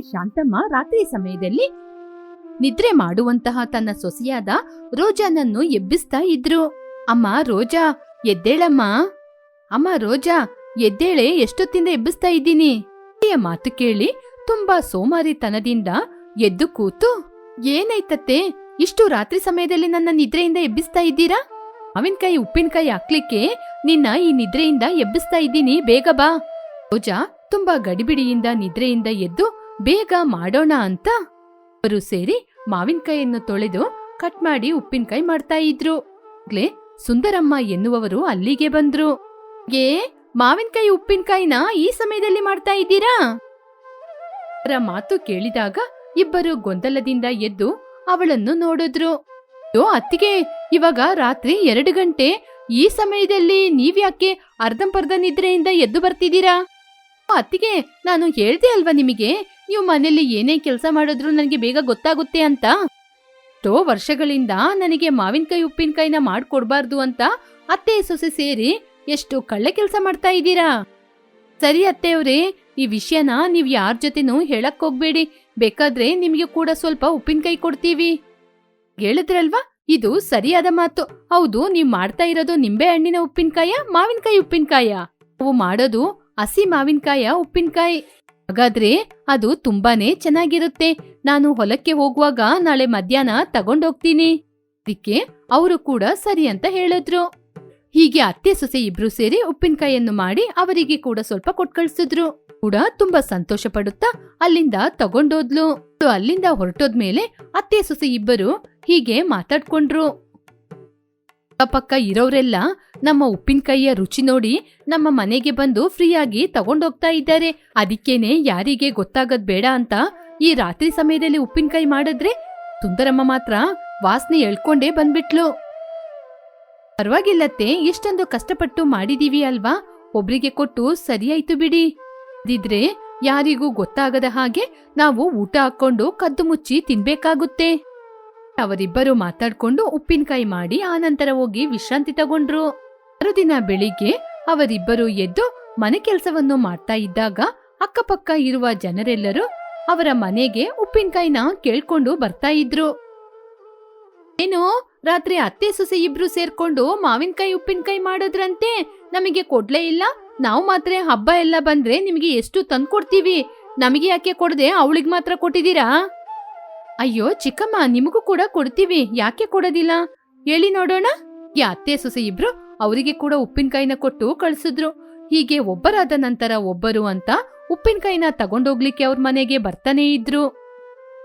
ಶಾಂತಮ್ಮ ರಾತ್ರಿ ಸಮಯದಲ್ಲಿ ನಿದ್ರೆ ಮಾಡುವಂತಹ ತನ್ನ ಸೊಸೆಯಾದ ರೋಜಾನನ್ನು ಎಬ್ಬಿಸ್ತಾ ಇದ್ರು. ಅಮ್ಮ, ರೋಜಾ, ಎದ್ದೇಳಮ್ಮ. ಅಮ್ಮ, ರೋಜಾ, ಎದ್ದೇಳೆ ಎಷ್ಟೊತ್ತಿಂದ ಎಬ್ಬಿಸ್ತಾ ಇದ್ದೀನಿ? ಮಾತು ಕೇಳಿ ತುಂಬಾ ಸೋಮಾರಿತನದಿಂದ ಎದ್ದು ಕೂತು, ಏನಾಯ್ತತ್ತೆ? ಇಷ್ಟು ರಾತ್ರಿ ಸಮಯದಲ್ಲಿ ನನ್ನ ನಿದ್ರೆಯಿಂದ ಎಬ್ಬಿಸ್ತಾ ಇದ್ದೀರಾ? ಮಾವಿನಕಾಯಿ, ಉಪ್ಪಿನಕಾಯಿ ಹಾಕ್ಲಿಕ್ಕೆ ನಿನ್ನ ಈ ನಿದ್ರೆಯಿಂದ ಎಬ್ಬಿಸ್ತಾ ಇದ್ದೀನಿ. ಬೇಗ ಬಾ. ರೋಜಾ ತುಂಬಾ ಗಡಿಬಿಡಿಯಿಂದ ನಿದ್ರೆಯಿಂದ ಎದ್ದು ಬೇಗ ಮಾಡೋಣ ಅಂತ ಅವರು ಸೇರಿ ಮಾವಿನಕಾಯಿಯನ್ನು ತೊಳೆದು ಕಟ್ ಮಾಡಿ ಉಪ್ಪಿನಕಾಯಿ ಮಾಡ್ತಾ ಇದ್ರು. ಸುಂದರಮ್ಮ ಎನ್ನುವವರು ಅಲ್ಲಿಗೆ ಬಂದ್ರು. ಏ, ಮಾವಿನಕಾಯಿ ಉಪ್ಪಿನಕಾಯಿನ ಈ ಸಮಯದಲ್ಲಿ ಮಾಡ್ತಾ ಇದ್ದೀರಾ? ಅವರ ಮಾತು ಕೇಳಿದಾಗ ಇಬ್ಬರು ಗೊಂದಲದಿಂದ ಎದ್ದು ಅವಳನ್ನು ನೋಡಿದ್ರು. ಅತ್ತಿಗೆ, ಇವಾಗ ರಾತ್ರಿ ಎರಡು ಗಂಟೆ. ಈ ಸಮಯದಲ್ಲಿ ನೀವ್ಯಾಕೆ ಅರ್ಧಂಪರ್ಧ ನಿದ್ರೆಯಿಂದ ಎದ್ದು ಬರ್ತಿದ್ದೀರಾ? ಅತ್ತಿಗೆ, ನಾನು ಹೇಳ್ದೆ ಅಲ್ವಾ ನಿಮಗೆ? ನೀವು ಮನೇಲಿ ಏನೇ ಕೆಲಸ ಮಾಡಿದ್ರು ನನಗೆ ಬೇಗ ಗೊತ್ತಾಗುತ್ತೆ ಅಂತ? ಎಷ್ಟೋ ವರ್ಷಗಳಿಂದ ನನಗೆ ಮಾವಿನಕಾಯಿ, ಉಪ್ಪಿನಕಾಯಿನ ಮಾಡ್ಕೊಡ್ಬಾರ್ದು ಅಂತ ಅತ್ತೆ, ಸೊಸೆ ಸೇರಿ ಎಷ್ಟು ಕಳ್ಳೆ ಕೆಲಸ ಮಾಡ್ತಾ ಇದ್ದೀರಾ? ಸರಿ ಅತ್ತೆಯವ್ರೆ, ಈ ವಿಷಯನ ನೀವು ಯಾರ ಜೊತೆನೂ ಹೇಳಕ್ ಹೋಗ್ಬೇಡಿ. ಬೇಕಾದ್ರೆ ನಿಮಗೆ ಕೂಡ ಸ್ವಲ್ಪ ಉಪ್ಪಿನಕಾಯಿ ಕೊಡ್ತೀವಿ. ಹೇಳಿದ್ರಲ್ವಾ? ಇದು ಸರಿಯಾದ ಮಾತು. ಹೌದು, ನೀವು ಮಾಡ್ತಾ ಇರೋದು ನಿಂಬೆ ಹಣ್ಣಿನ ಉಪ್ಪಿನಕಾಯ, ಮಾವಿನಕಾಯಿ ಉಪ್ಪಿನಕಾಯ. ನಾವು ಮಾಡೋದು ಹಸಿ ಮಾವಿನಕಾಯ, ಉಪ್ಪಿನಕಾಯಿ. ಹಾಗಾದ್ರೆ ಅದು ತುಂಬಾನೇ ಚೆನ್ನಾಗಿರುತ್ತೆ. ನಾನು ಹೊಲಕ್ಕೆ ಹೋಗುವಾಗ ನಾಳೆ ಮಧ್ಯಾಹ್ನ ತಗೊಂಡೋಗ್ತೀನಿ. ಅದಕ್ಕೆ ಅವರು ಕೂಡ ಸರಿ ಅಂತ ಹೇಳಿದ್ರು. ಹೀಗೆ ಅತ್ತೆ ಸೊಸೆ ಇಬ್ರು ಸೇರಿ ಉಪ್ಪಿನಕಾಯಿಯನ್ನು ಮಾಡಿ ಅವರಿಗೆ ಕೂಡ ಸ್ವಲ್ಪ ಕೊಟ್ಕಳ್ಸಿದ್ರು ಕೂಡ ತುಂಬಾ ಸಂತೋಷ ಪಡುತ್ತಾ ಅಲ್ಲಿಂದ ತಗೊಂಡೋದ್ಲು. ಅಲ್ಲಿಂದ ಹೊರಟೋದ್ಮೇಲೆ ಅತ್ತೆ ಸೊಸೆ ಇಬ್ಬರು ಹೀಗೆ ಮಾತಾಡ್ಕೊಂಡ್ರು. ಅಕ್ಕಪಕ್ಕ ಇರೋರೆಲ್ಲ ನಮ್ಮ ಉಪ್ಪಿನಕಾಯಿಯ ರುಚಿ ನೋಡಿ ನಮ್ಮ ಮನೆಗೆ ಬಂದು ಫ್ರೀಯಾಗಿ ತಗೊಂಡೋಗ್ತಾ ಇದ್ದಾರೆ. ಅದಕ್ಕೇನೆ ಯಾರಿಗೆ ಗೊತ್ತಾಗದ್ ಬೇಡ ಅಂತ ಈ ರಾತ್ರಿ ಸಮಯದಲ್ಲಿ ಉಪ್ಪಿನಕಾಯಿ ಮಾಡಿದ್ರೆ ಸುಂದರಮ್ಮ ಮಾತ್ರ ವಾಸನೆ ಎಳ್ಕೊಂಡೇ ಬಂದ್ಬಿಟ್ಲು. ಪರವಾಗಿಲ್ಲತ್ತೆ ಎಷ್ಟೊಂದು ಕಷ್ಟಪಟ್ಟು ಮಾಡಿದೀವಿ ಅಲ್ವಾ? ಒಬ್ರಿಗೆ ಕೊಟ್ಟು ಸರಿಯಾಯ್ತು ಬಿಡಿ. ಇದಿದ್ರೆ ಯಾರಿಗೂ ಗೊತ್ತಾಗದ ಹಾಗೆ ನಾವು ಊಟ ಹಾಕೊಂಡು ಕದ್ದು ಮುಚ್ಚಿ ತಿನ್ಬೇಕಾಗುತ್ತೆ. ಅವರಿಬ್ಬರು ಮಾತಾಡ್ಕೊಂಡು ಉಪ್ಪಿನಕಾಯಿ ಮಾಡಿ ಆನಂತರ ಹೋಗಿ ವಿಶ್ರಾಂತಿ ತಗೊಂಡ್ರು. ಮರುದಿನ ಬೆಳಿಗ್ಗೆ ಅವರಿಬ್ಬರು ಎದ್ದು ಮನೆ ಕೆಲಸವನ್ನು ಮಾಡ್ತಾ ಇದ್ದಾಗ ಅಕ್ಕಪಕ್ಕ ಇರುವ ಜನರೆಲ್ಲರೂ ಅವರ ಮನೆಗೆ ಉಪ್ಪಿನಕಾಯಿನ ಕೇಳ್ಕೊಂಡು ಬರ್ತಾ ಇದ್ರು. ಏನು, ರಾತ್ರಿ ಅತ್ತೆ ಸೊಸೆ ಇಬ್ರು ಸೇರ್ಕೊಂಡು ಮಾವಿನಕಾಯಿ ಉಪ್ಪಿನಕಾಯಿ ಮಾಡೋದ್ರಂತೆ? ನಮಗೆ ಕೊಡ್ಲೇ ಇಲ್ಲ. ನಾವು ಮಾತ್ರ ಹಬ್ಬ ಎಲ್ಲ ಬಂದ್ರೆ ನಿಮಗೆ ಎಷ್ಟು ತಂದ್ಕೊಡ್ತೀವಿ? ನಮಗೆ ಯಾಕೆ ಕೊಡದೆ? ಅವಳಿಗೆ ಮಾತ್ರ ಕೊಟ್ಟಿದ್ದೀರಾ? ಅಯ್ಯೋ, ಚಿಕ್ಕಮ್ಮ, ನಿಮಗೂ ಕೂಡ ಕೊಡ್ತೀವಿ. ಯಾಕೆ ಕೊಡೋದಿಲ್ಲ? ಹೇಳಿ ನೋಡೋಣ. ಈ ಅತ್ತೆ ಸೊಸೆ ಇಬ್ರು ಅವರಿಗೆ ಕೂಡ ಉಪ್ಪಿನಕಾಯಿನ ಕೊಟ್ಟು ಕಳ್ಸಿದ್ರು. ಹೀಗೆ ಒಬ್ಬರಾದ ನಂತರ ಒಬ್ಬರು ಅಂತ ಉಪ್ಪಿನಕಾಯಿನ ತಗೊಂಡೋಗ್ಲಿಕ್ಕೆ ಅವ್ರ ಮನೆಗೆ ಬರ್ತಾನೇ ಇದ್ರು.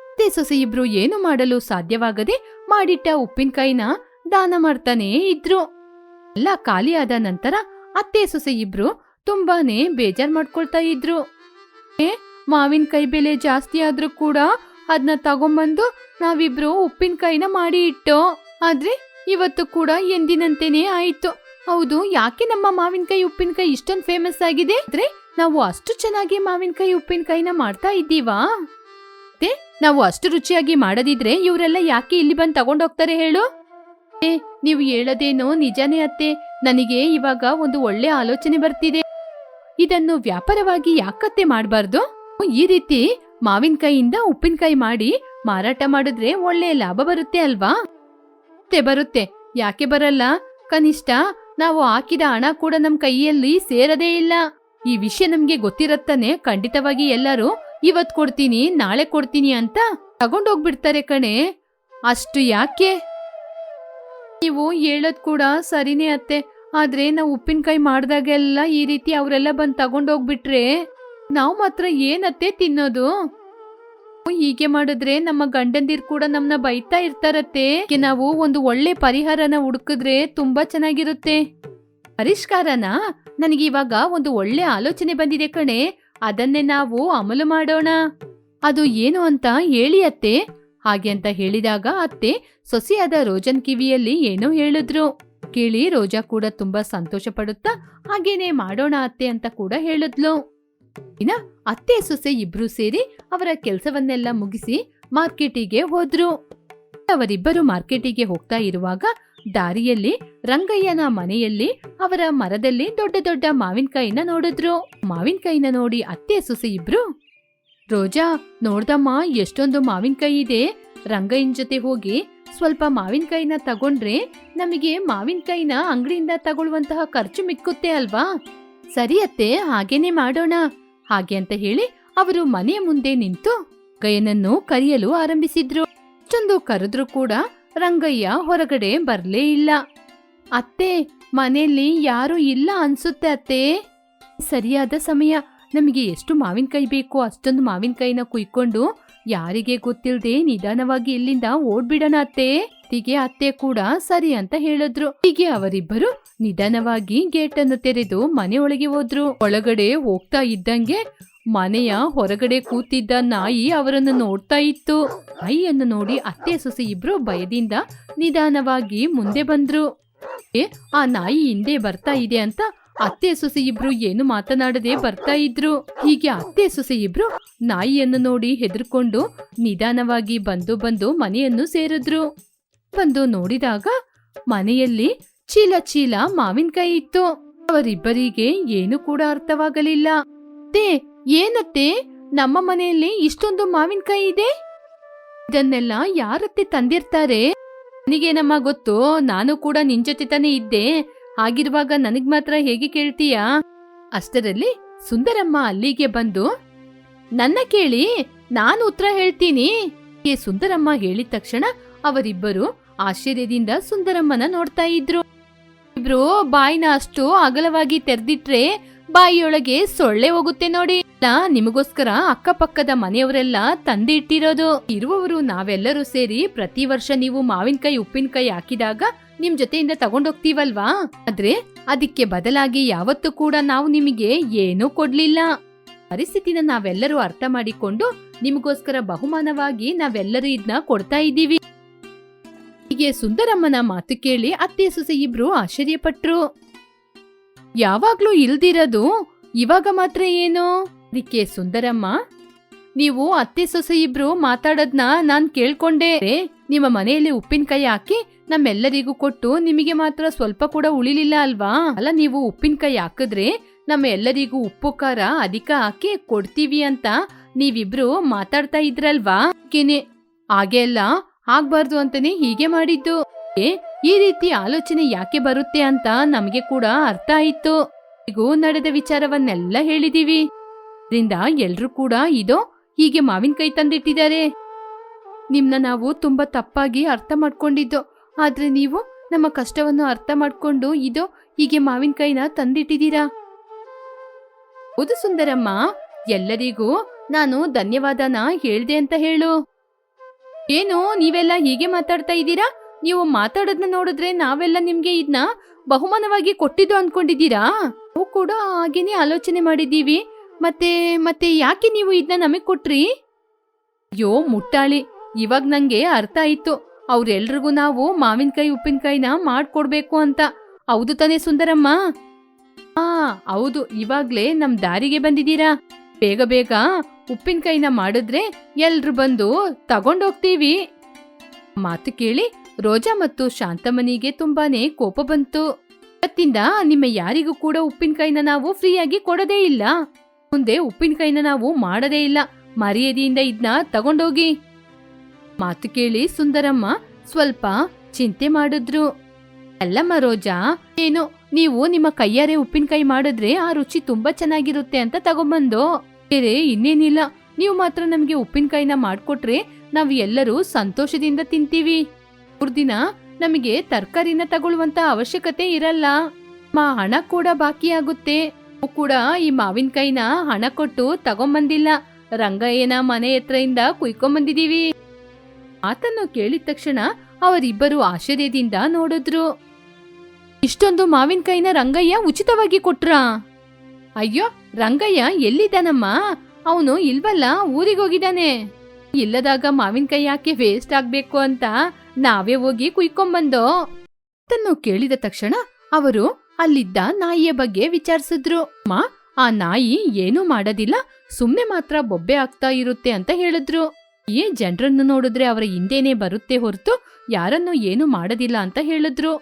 ಅತ್ತೆ ಸೊಸೆ ಇಬ್ರು ಏನು ಮಾಡಲು ಸಾಧ್ಯವಾಗದೆ ಮಾಡಿಟ್ಟ ಉಪ್ಪಿನಕಾಯಿನ ದಾನ ಮಾಡ್ತಾನೇ ಇದ್ರು. ಎಲ್ಲ ಖಾಲಿಯಾದ ನಂತರ ಅತ್ತೆ ಸೊಸೆ ಇಬ್ರು ತುಂಬಾನೇ ಬೇಜಾರ್ ಮಾಡ್ಕೊಳ್ತಾ ಇದ್ರು. ಮಾವಿನ ಕೈ ಬೆಲೆ ಜಾಸ್ತಿ ಆದ್ರೂ ಕೂಡ ಅದನ್ನ ತಗೊಂಬಂದು ನಾವಿಬ್ರು ಉಪ್ಪಿನಕಾಯಿನ ಮಾಡಿ ಇಟ್ಟು. ಆದ್ರೆ ಇವತ್ತು ಕೂಡ ಎಂದಿನಂತೆನೇ ಆಯ್ತು. ಹೌದು, ಯಾಕೆ ನಮ್ಮ ಮಾವಿನಕಾಯಿ ಉಪ್ಪಿನಕಾಯಿ ಇಷ್ಟೊಂದು ಫೇಮಸ್ ಆಗಿದೆ? ಅಂದ್ರೆ ನಾವು ಅಷ್ಟು ಚೆನ್ನಾಗಿ ಮಾವಿನಕಾಯಿ ಉಪ್ಪಿನಕಾಯಿನ ಮಾಡ್ತಾ ಇದ್ದೀವಾ? ನಾವು ಅಷ್ಟು ರುಚಿಯಾಗಿ ಮಾಡದಿದ್ರೆ ಇವರೆಲ್ಲ ಯಾಕೆ ಇಲ್ಲಿ ಬಂದು ತಗೊಂಡೋಗ್ತಾರೆ ಹೇಳು? ಏ ನೀವು ಹೇಳೋದೇನೋ ನಿಜಾನೇ ಅತ್ತೆ. ನನಗೆ ಇವಾಗ ಒಂದು ಒಳ್ಳೆ ಆಲೋಚನೆ ಬರ್ತಿದೆ. ಇದನ್ನು ವ್ಯಾಪಾರವಾಗಿ ಯಾಕತ್ತೆ ಮಾಡಬಾರ್ದು? ಈ ರೀತಿ ಮಾವಿನಕಾಯಿಯಿಂದ ಉಪ್ಪಿನಕಾಯಿ ಮಾಡಿ ಮಾರಾಟ ಮಾಡಿದ್ರೆ ಒಳ್ಳೆ ಲಾಭ ಬರುತ್ತೆ ಅಲ್ವಾ? ಬರುತ್ತೆ, ಬರುತ್ತೆ. ಯಾಕೆ ಬರಲ್ಲ? ಕನಿಷ್ಠ ನಾವು ಹಾಕಿದ ಹಣ ಕೂಡ ನಮ್ ಕೈಯಲ್ಲಿ ಸೇರದೇ ಇಲ್ಲ. ಈ ವಿಷಯ ನಮ್ಗೆ ಗೊತ್ತಿರತ್ತಾನೆ ಖಂಡಿತವಾಗಿ ಎಲ್ಲರೂ ಇವತ್ ಕೊಡ್ತೀನಿ ನಾಳೆ ಕೊಡ್ತೀನಿ ಅಂತ ತಗೊಂಡೋಗ್ಬಿಡ್ತಾರೆ ಕಣೆ. ಅಷ್ಟು ಯಾಕೆ? ನೀವು ಹೇಳೋದ್ ಕೂಡ ಸರಿನೇ ಅತ್ತೆ. ಆದ್ರೆ ನಾವು ಉಪ್ಪಿನಕಾಯಿ ಮಾಡ್ದಾಗೆಲ್ಲ ಈ ರೀತಿ ಅವರೆಲ್ಲ ಬಂದು ತಗೊಂಡೋಗ್ಬಿಟ್ರೆ ನಾವು ಮಾತ್ರ ಏನತ್ತೆ ತಿನ್ನೋದು? ಹೀಗೆ ಮಾಡಿದ್ರೆ ನಮ್ಮ ಗಂಡಂದಿರ್ ಕೂಡ ನಮ್ನ ಬೈತಾ ಇರ್ತಾರತ್ತೆ. ನಾವು ಒಂದು ಒಳ್ಳೆ ಪರಿಹಾರನ ಹುಡುಕಿದ್ರೆ ತುಂಬಾ ಚೆನ್ನಾಗಿರುತ್ತೆ. ಪರಿಷ್ಕಾರನ? ನನಗೆ ಇವಾಗ ಒಂದು ಒಳ್ಳೆ ಆಲೋಚನೆ ಬಂದಿದೆ ಕಣೆ. ಅದನ್ನೇ ನಾವು ಅಮಲು ಮಾಡೋಣ. ಅದು ಏನು ಅಂತ ಹೇಳಿ ಅತ್ತೆ. ಹಾಗೆ ಅಂತ ಹೇಳಿದಾಗ ಅತ್ತೆ ಸೊಸೆಯಾದ ರೋಜನ್ ಕಿವಿಯಲ್ಲಿ ಏನೋ ಹೇಳಿದ್ರು. ಕೇಳಿ ರೋಜಾ ಕೂಡ ತುಂಬಾ ಸಂತೋಷ ಪಡುತ್ತಾ ಹಾಗೇನೆ ಮಾಡೋಣ ಅತ್ತೆ ಅಂತ ಕೂಡ ಹೇಳಿದ್ಲು. ಇನ್ನ ಅತ್ತೆ ಸೊಸೆ ಇಬ್ರು ಸೇರಿ ಅವರ ಕೆಲಸವನ್ನೆಲ್ಲ ಮುಗಿಸಿ ಮಾರ್ಕೆಟಿಗೆ ಹೋದ್ರು. ಅವರಿಬ್ಬರು ಮಾರ್ಕೆಟಿಗೆ ಹೋಗ್ತಾ ಇರುವಾಗ ದಾರಿಯಲ್ಲಿ ರಂಗಯ್ಯನ ಮನೆಯಲ್ಲಿ ಅವರ ಮರದಲ್ಲಿ ದೊಡ್ಡ ದೊಡ್ಡ ಮಾವಿನಕಾಯಿನ ನೋಡಿದ್ರು. ಮಾವಿನಕಾಯಿನ ನೋಡಿ ಅತ್ತೆ ಸೊಸೆ ಇಬ್ರು, ರೋಜಾ, ನೋಡ್ದಮ್ಮ, ಎಷ್ಟೊಂದು ಮಾವಿನಕಾಯಿ ಇದೆ. ರಂಗಯ್ಯನ ಜೊತೆ ಹೋಗಿ ಸ್ವಲ್ಪ ಮಾವಿನಕಾಯಿನ ತಗೊಂಡ್ರೆ ನಮಗೆ ಮಾವಿನಕಾಯಿನ ಅಂಗಡಿಯಿಂದ ತಗೊಳ್ಳುವಂತಹ ಖರ್ಚು ಮಿಕ್ಕುತ್ತೆ ಅಲ್ವಾ? ಸರಿ ಅತ್ತೆ, ಹಾಗೇನೆ ಮಾಡೋಣ. ಹಾಗೆ ಅಂತ ಹೇಳಿ ಅವರು ಮನೆಯ ಮುಂದೆ ನಿಂತು ಗಯನನ್ನು ಕರೆಯಲು ಆರಂಭಿಸಿದ್ರು. ಅಷ್ಟೊಂದು ಕರೆದ್ರು ಕೂಡ ರಂಗಯ್ಯ ಹೊರಗಡೆ ಬರ್ಲೇ ಇಲ್ಲ. ಅತ್ತೆ, ಮನೆಯಲ್ಲಿ ಯಾರು ಇಲ್ಲ ಅನ್ಸುತ್ತೆ ಅತ್ತೆ. ಸರಿಯಾದ ಸಮಯ. ನಮಗೆ ಎಷ್ಟು ಮಾವಿನಕಾಯಿ ಬೇಕೋ, ಅಷ್ಟೊಂದು ಮಾವಿನಕಾಯಿನ ಕುಯ್ಕೊಂಡು ಯಾರಿಗೆ ಗೊತ್ತಿಲ್ಲದೆ ನಿಧಾನವಾಗಿ ಇಲ್ಲಿಂದ ಓಡ್ಬಿಡಣ ಅತ್ತೆ? ಹೀಗೆ ಅತ್ತೆ ಕೂಡ ಸರಿ ಅಂತ ಹೇಳಿದ್ರು. ಹೀಗೆ ಅವರಿಬ್ಬರು ನಿಧಾನವಾಗಿ ಗೇಟನ್ನು ತೆರೆದು ಮನೆ ಒಳಗೆ ಹೋದ್ರು. ಒಳಗಡೆ ಹೋಗ್ತಾ ಇದ್ದಂಗೆ ಮನೆಯ ಹೊರಗಡೆ ಕೂತಿದ್ದ ನಾಯಿ ಅವರನ್ನು ನೋಡ್ತಾ ಇತ್ತು. ನಾಯಿಯನ್ನು ನೋಡಿ ಅತ್ತೆ ಸೊಸೆ ಇಬ್ರು ಭಯದಿಂದ ನಿಧಾನವಾಗಿ ಮುಂದೆ ಬಂದ್ರು. ಆ ನಾಯಿ ಹಿಂದೆ ಬರ್ತಾ ಇದೆ ಅಂತ ಅತ್ತೆ ಸೊಸೆ ಇಬ್ರು ಏನು ಮಾತನಾಡದೆ ಬರ್ತಾ ಇದ್ರು. ಹೀಗೆ ಅತ್ತೆ ಸೊಸೆ ಇಬ್ರು ನಾಯಿಯನ್ನು ನೋಡಿ ಹೆದರ್ಕೊಂಡು ನಿಧಾನವಾಗಿ ಬಂದು ಬಂದು ಮನೆಯನ್ನು ಸೇರಿದ್ರು. ಬಂದು ನೋಡಿದಾಗ ಮನೆಯಲ್ಲಿ ಚೀಲ ಚೀಲ ಮಾವಿನಕಾಯಿ ಇತ್ತು. ಅವರಿಬ್ಬರಿಗೆ ಏನು ಕೂಡ ಅರ್ಥವಾಗಲಿಲ್ಲ. ತೇ ಏನತ್ತೆ? ನಮ್ಮ ಮನೆಯಲ್ಲಿ ಇಷ್ಟೊಂದು ಮಾವಿನಕಾಯಿ ಇದೆ? ಇದನ್ನೆಲ್ಲ ಯಾರತ್ತೆ ತಂದಿರ್ತಾರೆ? ನನಗೇನಮ್ಮ ಗೊತ್ತು, ನಾನು ಕೂಡ ನಿನ್ ಜೊತೆ ತಾನೇ ಇದ್ದೆ. ಹಾಗಿರುವಾಗ ನನಗ್ ಮಾತ್ರ ಹೇಗೆ ಕೇಳ್ತೀಯಾ? ಅಷ್ಟರಲ್ಲಿ ಸುಂದರಮ್ಮ ಅಲ್ಲಿಗೆ ಬಂದು, ನನ್ನ ಕೇಳಿ ನಾನು ಉತ್ತರ ಹೇಳ್ತೀನಿ. ಸುಂದರಮ್ಮ ಹೇಳಿದ ತಕ್ಷಣ ಅವರಿಬ್ಬರು ಆಶ್ಚರ್ಯದಿಂದ ಸುಂದರಮ್ಮನ ನೋಡ್ತಾ ಇದ್ರು. ಇಬ್ರು ಬಾಯಿನ ಅಷ್ಟು ಅಗಲವಾಗಿ ತೆರೆದಿಟ್ರೆ ಬಾಯಿಯೊಳಗೆ ಸೊಳ್ಳೆ ಹೋಗುತ್ತೆ ನೋಡಿ. ನಿಮಗೋಸ್ಕರ ಅಕ್ಕಪಕ್ಕದ ಮನೆಯವರೆಲ್ಲ ತಂದಿಟ್ಟಿರೋದು. ಇರುವವರು ನಾವೆಲ್ಲರೂ ಸೇರಿ ಪ್ರತಿ ವರ್ಷ ನೀವು ಮಾವಿನಕಾಯಿ, ಉಪ್ಪಿನಕಾಯಿ ಹಾಕಿದಾಗ ನಿಮ್ ಜೊತೆಯಿಂದ ತಗೊಂಡೋಗ್ತೀವಲ್ವಾ? ಆದ್ರೆ ಅದಕ್ಕೆ ಬದಲಾಗಿ ಯಾವತ್ತು ಕೂಡ ನಾವು ನಿಮಗೆ ಏನೂ ಕೊಡ್ಲಿಲ್ಲ. ಪರಿಸ್ಥಿತಿನ ನಾವೆಲ್ಲರೂ ಅರ್ಥ ಮಾಡಿಕೊಂಡು ನಿಮಗೋಸ್ಕರ ಬಹುಮಾನವಾಗಿ ನಾವೆಲ್ಲರೂ ಇದನ್ನ ಕೊಡ್ತಾ ಇದ್ದೀವಿ. ಹೀಗೆ ಸುಂದರಮ್ಮನ ಮಾತು ಕೇಳಿ ಅತ್ತೆ ಸೊಸೆ ಇಬ್ರು ಆಶ್ಚರ್ಯಪಟ್ರು. ಯಾವಾಗ್ಲೂ ಇಲ್ದಿರೋದು ಇವಾಗ ಮಾತ್ರ ಏನು? ಅದಕ್ಕೆ ಸುಂದರಮ್ಮ, ನೀವು ಅತ್ತೆ ಸೊಸೆ ಇಬ್ರು ಮಾತಾಡೋದ್ನ ನಾನ್ ಕೇಳ್ಕೊಂಡೆ. ನಿಮ್ಮ ಮನೆಯಲ್ಲಿ ಉಪ್ಪಿನಕಾಯಿ ಹಾಕಿ ನಮ್ಮೆಲ್ಲರಿಗೂ ಕೊಟ್ಟು ನಿಮಗೆ ಮಾತ್ರ ಸ್ವಲ್ಪ ಕೂಡ ಉಳಿಲಿಲ್ಲ ಅಲ್ವಾ? ಅಲ್ಲ, ನೀವು ಉಪ್ಪಿನಕಾಯಿ ಹಾಕಿದ್ರೆ ನಮ್ಮ ಎಲ್ಲರಿಗೂ ಉಪ್ಪು ಖಾರ ಅಧಿಕ ಹಾಕಿ ಕೊಡ್ತೀವಿ ಅಂತ ನೀವಿಬ್ರು ಮಾತಾಡ್ತಾ ಇದ್ರಲ್ವಾ? ಕೇನೆ ಹಾಗೆ ಅಲ್ಲ, ಆಗ್ಬಾರ್ದು ಅಂತಾನೆ ಹೀಗೆ ಮಾಡಿದ್ದು. ಈ ರೀತಿ ಆಲೋಚನೆ ಯಾಕೆ ಬರುತ್ತೆ ಅಂತ ನಮಗೆ ಕೂಡ ಅರ್ಥ ಆಯಿತು. ಈಗೂ ನಡೆದ ವಿಚಾರವನ್ನೆಲ್ಲ ಹೇಳಿದೀವಿ. ಇದರಿಂದ ಎಲ್ರೂ ಕೂಡ ಇದೋ, ಹೀಗೆ ಮಾವಿನಕಾಯಿ ತಂದಿಟ್ಟಿದ್ದಾರೆ. ನಿಮ್ನ ನಾವು ತುಂಬಾ ತಪ್ಪಾಗಿ ಅರ್ಥ ಮಾಡ್ಕೊಂಡಿದ್ದು, ಆದ್ರೆ ನೀವು ನಮ್ಮ ಕಷ್ಟವನ್ನು ಅರ್ಥ ಮಾಡ್ಕೊಂಡು ಇದೋ, ಹೀಗೆ ಮಾವಿನಕಾಯಿನ ತಂದಿಟ್ಟಿದ್ದೀರಾ? ಹೌದು ಸುಂದರಮ್ಮ, ಎಲ್ಲರಿಗೂ ನಾನು ಧನ್ಯವಾದನ ಹೇಳ್ದೆ ಅಂತ ಹೇಳು. ಏನು, ನೀವೆಲ್ಲ ಹೀಗೆ ಮಾತಾಡ್ತಾ ಇದ್ದೀರಾ? ನೀವು ಮಾತಾಡೋದನ್ನ ನೋಡಿದ್ರೆ ನಾವೆಲ್ಲ ನಿಮ್ಗೆ ಇದನ್ನ ಬಹುಮಾನವಾಗಿ ಕೊಟ್ಟಿದ್ದು ಅನ್ಕೊಂಡಿದ್ದೀರಾ? ನಾವು ಕೂಡ ಹಾಗೇನೆ ಆಲೋಚನೆ ಮಾಡಿದ್ದೀವಿ. ಮತ್ತೆ ಮತ್ತೆ ಯಾಕೆ ನೀವು ಇದನ್ನ ನಮಗೆ ಕೊಟ್ರಿ? ಅಯ್ಯೋ, ಮುಟ್ಟಾಳಿ. ಇವಾಗ ನಂಗೆ ಅರ್ಥ ಆಯ್ತು. ಅವ್ರೆಲ್ರಿಗೂ ನಾವು ಮಾವಿನಕಾಯಿ, ಉಪ್ಪಿನಕಾಯಿನ ಮಾಡ್ಕೊಡ್ಬೇಕು ಅಂತ. ಹೌದು ತಾನೇ ಸುಂದರಮ್ಮ? ಹಾ, ಹೌದು. ಇವಾಗ್ಲೇ ನಮ್ ದಾರಿಗೆ ಬಂದಿದ್ದೀರಾ? ಬೇಗ ಬೇಗ ಉಪ್ಪಿನಕಾಯಿನ ಮಾಡಿದ್ರೆ ಎಲ್ರು ಬಂದು ತಗೊಂಡೋಗ್ತೀವಿ. ಮಾತು ಕೇಳಿ ರೋಜಾ ಮತ್ತು ಶಾಂತಮನಿಗೆ ತುಂಬಾನೇ ಕೋಪ ಬಂತು. ಇವತ್ತಿಂದ ನಿಮ್ಮ ಯಾರಿಗೂ ಕೂಡ ಉಪ್ಪಿನಕಾಯಿನ ನಾವು ಫ್ರೀಯಾಗಿ ಕೊಡದೇ ಇಲ್ಲ. ಮುಂದೆ ಉಪ್ಪಿನಕಾಯಿನ ನಾವು ಮಾಡದೇ ಇಲ್ಲ. ಮರ್ಯಾದೆಯಿಂದ ಇದ್ನ ತಗೊಂಡೋಗಿ. ಮಾತು ಕೇಳಿ ಸುಂದರಮ್ಮ ಸ್ವಲ್ಪ ಚಿಂತೆ ಮಾಡಿದ್ರು. ಅಲ್ಲಮ್ಮ ರೋಜಾ, ಏನು ನೀವು ನಿಮ್ಮ ಕೈಯಾರೆ ಉಪ್ಪಿನಕಾಯಿ ಮಾಡಿದ್ರೆ ಆ ರುಚಿ ತುಂಬಾ ಚೆನ್ನಾಗಿರುತ್ತೆ ಅಂತ ತಗೊಂಬಂದು. ಬೇರೆ ಇನ್ನೇನಿಲ್ಲ. ನೀವು ಮಾತ್ರ ನಮಗೆ ಉಪ್ಪಿನಕಾಯಿನ ಮಾಡಿಕೊಟ್ರೆ ನಾವು ಎಲ್ಲರೂ ಸಂತೋಷದಿಂದ ತಿಂತೀವಿ. ದಿನ ನಮಗೆ ತರಕಾರಿನ ತಗೊಳ್ಳುವಂತ ಅವಶ್ಯಕತೆ ಇರಲ್ಲ. ಮಾ ಹಣ ಕೂಡ ಬಾಕಿ ಆಗುತ್ತೆ. ಕೂಡ ಈ ಮಾವಿನಕಾಯಿನ ಹಣ ಕೊಟ್ಟು ತಗೊಂಬಂದಿಲ್ಲ. ರಂಗಯ್ಯನ ಮನೆ ಹತ್ರದಿಂದ ಕುಯ್ಕೊಂಬಂದಿದೀವಿ. ಆತನ್ನು ಕೇಳಿದ ತಕ್ಷಣ ಅವರಿಬ್ಬರು ಆಶ್ಚರ್ಯದಿಂದ ನೋಡಿದ್ರು. ಇಷ್ಟೊಂದು ಮಾವಿನಕಾಯಿನ ರಂಗಯ್ಯ ಉಚಿತವಾಗಿ ಕೊಟ್ರಾ? ಅಯ್ಯೋ, ರಂಗಯ್ಯ ಎಲ್ಲಿದ್ದಾನಮ್ಮ? ಅವನು ಇಲ್ವಲ್ಲ, ಊರಿಗೋಗಿದ್ದಾನೆ. ಇಲ್ಲದಾಗ ಮಾವಿನಕಾಯಿ ಯಾಕೆ ವೇಸ್ಟ್ ಆಗ್ಬೇಕು ಅಂತ ನಾವೇ ಹೋಗಿ ಕುಯ್ಕೊಂಬಂದೋ. ತನ್ನು ಕೇಳಿದ ತಕ್ಷಣ ಅವರು ಅಲ್ಲಿದ್ದ ನಾಯಿಯ ಬಗ್ಗೆ ವಿಚಾರಿಸಿದ್ರು. ಮಾ ಆ ನಾಯಿ ಏನೂ ಮಾಡೋದಿಲ್ಲ, ಸುಮ್ನೆ ಮಾತ್ರ ಬೊಬ್ಬೆ ಆಗ್ತಾ ಇರುತ್ತೆ ಅಂತ ಹೇಳಿದ್ರು. ಈ ಜನರನ್ನು ನೋಡಿದ್ರೆ ಅವರ ಹಿಂದೆನೆ ಬರುತ್ತೆ ಹೊರತು ಯಾರನ್ನು ಏನು ಮಾಡೋದಿಲ್ಲ ಅಂತ ಹೇಳಿದ್ರು.